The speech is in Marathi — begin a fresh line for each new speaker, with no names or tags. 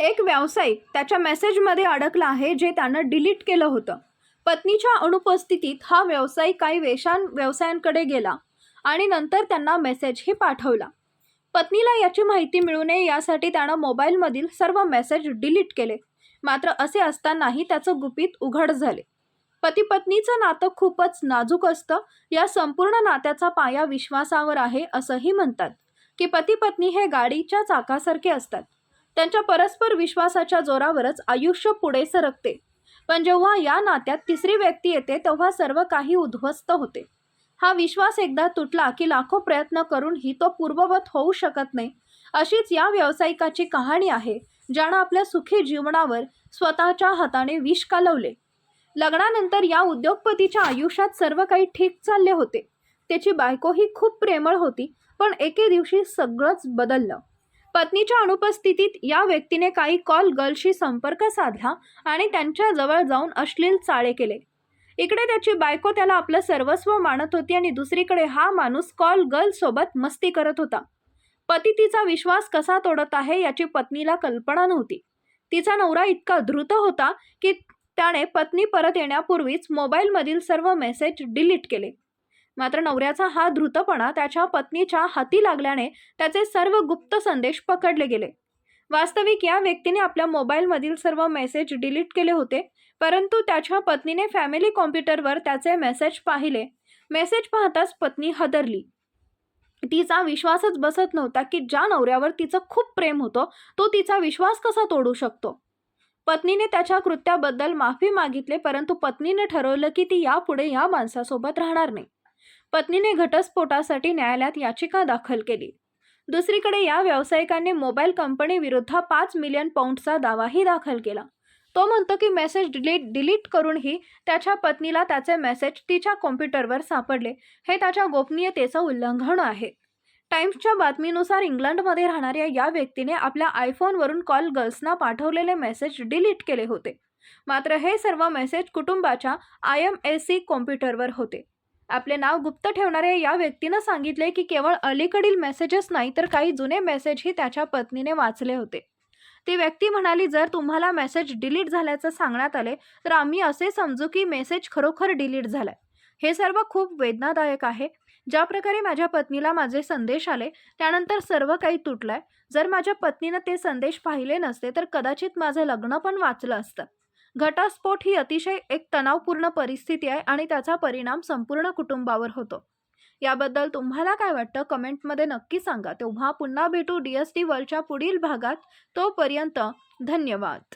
एक व्यावसायिक त्याच्या मेसेजमध्ये अडकला आहे जे त्यानं डिलीट केलं होतं. पत्नीच्या अनुपस्थितीत हा व्यावसायिक काही वेशान व्यवसायांकडे गेला आणि नंतर त्यांना मेसेजही पाठवला. पत्नीला याची माहिती मिळू नये यासाठी त्यानं मोबाईलमधील सर्व मेसेज डिलीट केले. मात्र असे असतानाही त्याचं गुपित उघड झाले. पती पत्नीचं नातं खूपच नाजूक असतं. या संपूर्ण नात्याचा पाया विश्वासावर आहे असंही म्हणतात की पती पत्नी हे गाडीच्या चाकासारखे असतात. त्यांच्या परस्पर विश्वासाच्या जोरावरच आयुष्य पुढे सरकते. पण जेव्हा या नात्यात तिसरी व्यक्ती येते तेव्हा सर्व काही उद्ध्वस्त होते. हा विश्वास एकदा तुटला की लाखो प्रयत्न करूनही तो पूर्ववत होऊ शकत नाही. अशीच या व्यावसायिकाची कहाणी आहे ज्यानं आपल्या सुखी जीवनावर स्वतःच्या हाताने विष कालवले. लग्नानंतर या उद्योगपतीच्या आयुष्यात सर्व काही ठीक चालले होते. त्याची बायकोही खूप प्रेमळ होती पण एके दिवशी सगळंच बदललं. पत्नीच्या अनुपस्थितीत या व्यक्तीने काही कॉल गर्लशी संपर्क साधला आणि त्यांच्या जवळ जाऊन अश्लील चाळे केले. इकडे त्याची बायको त्याला आपलं सर्वस्व मानत होती आणि दुसरीकडे हा माणूस कॉल गर्ल सोबत मस्ती करत होता. पती तिचा विश्वास कसा तोडत आहे याची पत्नीला कल्पना नव्हती. तिचा नवरा इतका धृत होता की त्याने पत्नी परत येण्यापूर्वीच मोबाईलमधील सर्व मेसेज डिलीट केले. मात्र नवऱ्याचा हा धृतपणा त्याच्या पत्नीच्या हाती लागल्याने त्याचे सर्व गुप्त संदेश पकडले गेले. वास्तविक या व्यक्तीने आपल्या मोबाईलमधील सर्व मेसेज डिलीट केले होते परंतु त्याच्या पत्नीने फॅमिली कॉम्प्युटरवर त्याचे मेसेज पाहिले. मेसेज पाहताच पत्नी हदरली. तिचा विश्वासच बसत नव्हता की ज्या नवऱ्यावर तिचं खूप प्रेम होतं तो तिचा विश्वास कसा तोडू शकतो? पत्नीने त्याच्या कृत्याबद्दल माफी मागितले परंतु पत्नीने ठरवलं की ती यापुढे या माणसासोबत राहणार नाही. पत्नीने घटस्फोटासाठी न्यायालयात याचिका दाखल केली. दुसरीकडे या व्यावसायिकाने मोबाईल कंपनीविरुद्ध पाच मिलियन पाऊंडचा दावाही दाखल केला. तो म्हणतो की मेसेज डिलीट डिलीट करूनही त्याच्या पत्नीला त्याचे मेसेज तिच्या कॉम्प्युटरवर सापडले. हे त्याच्या गोपनीयतेचं उल्लंघन आहे. टाइम्सच्या बातमीनुसार इंग्लंडमध्ये राहणाऱ्या या व्यक्तीने आपल्या आयफोनवरून कॉल गर्ल्सना पाठवलेले मेसेज डिलीट केले होते. मात्र हे सर्व मेसेज कुटुंबाच्या आय एम एस सी कॉम्प्युटरवर होते. आपले नाव गुप्त ठेवणाऱ्या या व्यक्तीनं सांगितले की केवळ अलीकडील मेसेजेस नाही तर काही जुने मेसेजही त्याच्या पत्नीने वाचले होते. ती व्यक्ती म्हणाली जर तुम्हाला मेसेज डिलीट झाल्याचं सांगण्यात आले तर आम्ही असे समजू की मेसेज खरोखर डिलीट झालाय. हे सर्व खूप वेदनादायक आहे. ज्या प्रकारे माझ्या पत्नीला माझे संदेश आले त्यानंतर सर्व काही तुटलंय. जर माझ्या पत्नीनं ते संदेश पाहिले नसते तर कदाचित माझं लग्न पण वाचलं असतं. घटस्फोट ही अतिशय एक तणावपूर्ण परिस्थिती आहे आणि त्याचा परिणाम संपूर्ण कुटुंबावर होतो. याबद्दल तुम्हाला काय वाटतं? कमेंटमध्ये नक्की सांगा. तेव्हा पुन्हा भेटू डी एस टी वर्ल्डच्या पुढील भागात. तोपर्यंत धन्यवाद.